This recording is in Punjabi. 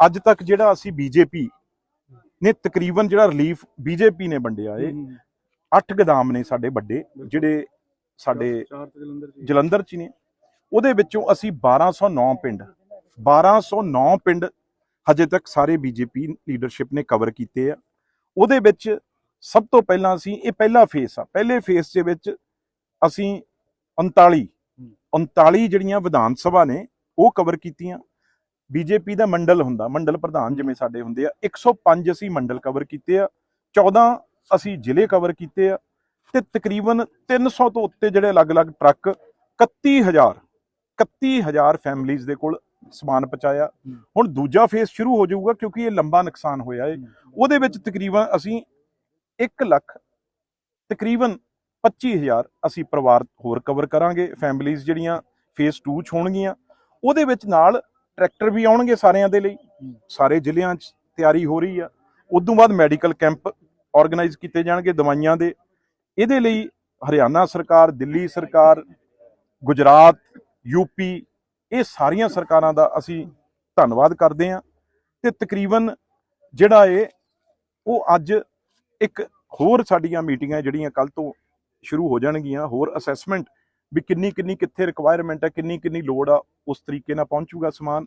ਅੱਜ ਤੱਕ ਜਿਹੜਾ ਅਸੀਂ ਬੀਜੇਪੀ ਨੇ ਤਕਰੀਬਨ ਜਿਹੜਾ ਰਿਲੀਫ ਬੀਜੇਪੀ ਨੇ ਵੰਡਿਆ ਏ ਅੱਠ ਗਦਾਮ ਨੇ ਸਾਡੇ ਵੱਡੇ ਜਿਹੜੇ ਸਾਡੇ ਜਲੰਧਰ ਚ ਨੇ। ਉਹਦੇ ਵਿੱਚੋਂ ਅਸੀਂ 1209 ਪਿੰਡ 1209 ਪਿੰਡ ਹਜੇ ਤੱਕ ਸਾਰੇ ਬੀਜੇਪੀ ਲੀਡਰਸ਼ਿਪ ਨੇ ਕਵਰ ਕੀਤੇ ਆ। ਉਹਦੇ ਵਿੱਚ ਸਭ ਤੋਂ ਪਹਿਲਾਂ ਅਸੀਂ ਇਹ ਪਹਿਲਾ ਫੇਸ ਆ। ਪਹਿਲੇ ਫੇਸ ਦੇ ਵਿੱਚ ਅਸੀਂ 39 39 ਜਿਹੜੀਆਂ ਵਿਧਾਨ ਸਭਾ ਨੇ ਉਹ ਕਵਰ ਕੀਤੀਆਂ। ਬੀਜੇਪੀ ਦਾ ਮੰਡਲ ਹੁੰਦਾ, ਮੰਡਲ ਪ੍ਰਧਾਨ ਜਿਵੇਂ ਸਾਡੇ ਹੁੰਦੇ ਆ 105 ਅਸੀਂ ਮੰਡਲ ਕਵਰ ਕੀਤੇ ਆ 14 ਅਸੀਂ ਜ਼ਿਲ੍ਹੇ ਕਵਰ ਕੀਤੇ ਆ, ਤੇ ਤਕਰੀਬਨ 300 ਤੋਂ ਉੱਤੇ ਜਿਹੜੇ ਅਲੱਗ-ਅਲੱਗ ਟਰੱਕ 31000 31000 ਫੈਮਲੀਆਂ ਦੇ ਕੋਲ ਸਮਾਨ ਪਹੁੰਚਾਇਆ। ਹੁਣ ਦੂਜਾ ਫੇਸ ਸ਼ੁਰੂ ਹੋ ਜਾਊਗਾ ਕਿਉਂਕਿ ਇਹ ਲੰਬਾ ਨੁਕਸਾਨ ਹੋਇਆ ਹੈ ਉਹਦੇ ਵਿੱਚ ਤਕਰੀਬਨ ਅਸੀਂ 1 ਲੱਖ, ਤਕਰੀਬਨ 25000 ਅਸੀਂ ਪਰਿਵਾਰ ਹੋਰ ਕਵਰ ਕਰਾਂਗੇ ਫੈਮਲੀਆਂ ਜਿਹੜੀਆਂ ਫੇਸ 2 ਚ ਹੋਣਗੀਆਂ। ਉਹਦੇ ਵਿੱਚ ਨਾਲ ਟਰੈਕਟਰ ਵੀ ਆਉਣਗੇ ਸਾਰਿਆਂ ਦੇ ਲਈ। ਸਾਰੇ ਜ਼ਿਲ੍ਹਿਆਂ 'ਚ ਤਿਆਰੀ ਹੋ ਰਹੀ ਆ। ਉਦੋਂ ਬਾਅਦ ਮੈਡੀਕਲ ਕੈਂਪ ਆਰਗੇਨਾਈਜ਼ ਕੀਤੇ ਜਾਣਗੇ ਦਵਾਈਆਂ ਦੇ। ਇਹਦੇ ਲਈ ਹਰਿਆਣਾ ਸਰਕਾਰ ਦਿੱਲੀ ਸਰਕਾਰ ਗੁਜਰਾਤ ਯੂਪੀ ਇਹ ਸਾਰੀਆਂ ਸਰਕਾਰਾਂ ਦਾ ਅਸੀਂ ਧੰਨਵਾਦ ਕਰਦੇ ਹਾਂ। ਤੇ ਤਕਰੀਬਨ ਜਿਹੜਾ ਇਹ ਉਹ ਅੱਜ ਇੱਕ ਹੋਰ ਸਾਡੀਆਂ ਮੀਟਿੰਗਾਂ ਜਿਹੜੀਆਂ ਕੱਲ ਤੋਂ ਸ਼ੁਰੂ ਹੋ ਜਾਣਗੀਆਂ ਹੋਰ ਅਸੈਸਮੈਂਟ ਵੀ ਕਿੰਨੀ ਕਿੰਨੀ ਕਿੱਥੇ ਰਿਕੁਆਇਰਮੈਂਟ ਹੈ ਕਿੰਨੀ ਕਿੰਨੀ ਲੋੜ ਆ, ਉਸ ਤਰੀਕੇ ਨਾਲ ਪਹੁੰਚੂਗਾ ਸਮਾਨ।